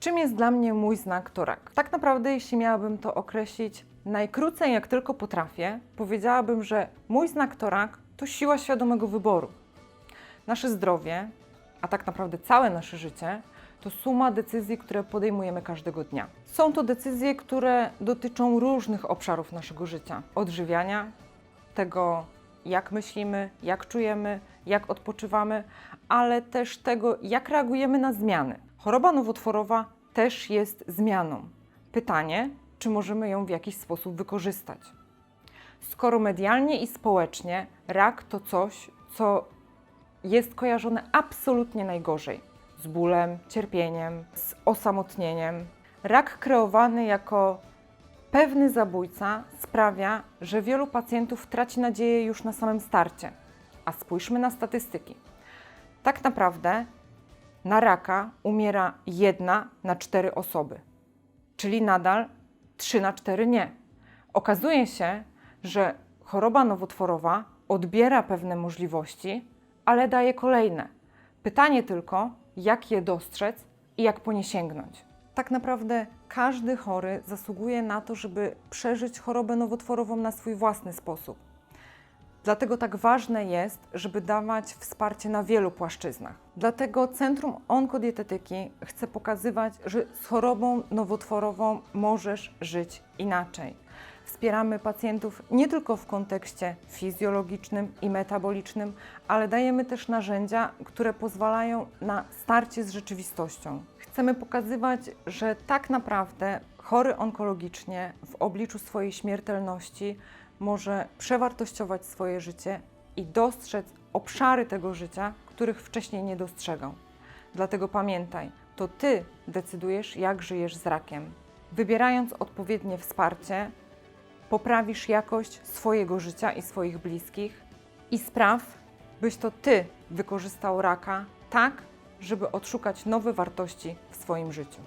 Czym jest dla mnie mój znak to rak? Tak naprawdę, jeśli miałabym to określić najkrócej jak tylko potrafię, powiedziałabym, że mój znak to rak to siła świadomego wyboru. Nasze zdrowie, a tak naprawdę całe nasze życie, to suma decyzji, które podejmujemy każdego dnia. Są to decyzje, które dotyczą różnych obszarów naszego życia: odżywiania, tego, jak myślimy, jak czujemy, jak odpoczywamy, ale też tego, jak reagujemy na zmiany. Choroba nowotworowa też jest zmianą. Pytanie, czy możemy ją w jakiś sposób wykorzystać. Skoro medialnie i społecznie rak to coś, co jest kojarzone absolutnie najgorzej z bólem, cierpieniem, z osamotnieniem, rak kreowany jako pewny zabójca sprawia, że wielu pacjentów traci nadzieję już na samym starcie. A spójrzmy na statystyki. Tak naprawdę na raka umiera jedna na cztery osoby, czyli nadal 3 na 4 nie. Okazuje się, że choroba nowotworowa odbiera pewne możliwości, ale daje kolejne. Pytanie tylko, jak je dostrzec i jak po nie sięgnąć. Tak naprawdę każdy chory zasługuje na to, żeby przeżyć chorobę nowotworową na swój własny sposób. Dlatego tak ważne jest, żeby dawać wsparcie na wielu płaszczyznach. Dlatego Centrum Onkodietetyki chce pokazywać, że z chorobą nowotworową możesz żyć inaczej. Wspieramy pacjentów nie tylko w kontekście fizjologicznym i metabolicznym, ale dajemy też narzędzia, które pozwalają na starcie z rzeczywistością. Chcemy pokazywać, że tak naprawdę chory onkologicznie w obliczu swojej śmiertelności może przewartościować swoje życie i dostrzec obszary tego życia, których wcześniej nie dostrzegał. Dlatego pamiętaj, to Ty decydujesz, jak żyjesz z rakiem. Wybierając odpowiednie wsparcie, poprawisz jakość swojego życia i swoich bliskich i spraw, byś to Ty wykorzystał raka tak, żeby odszukać nowe wartości w swoim życiu.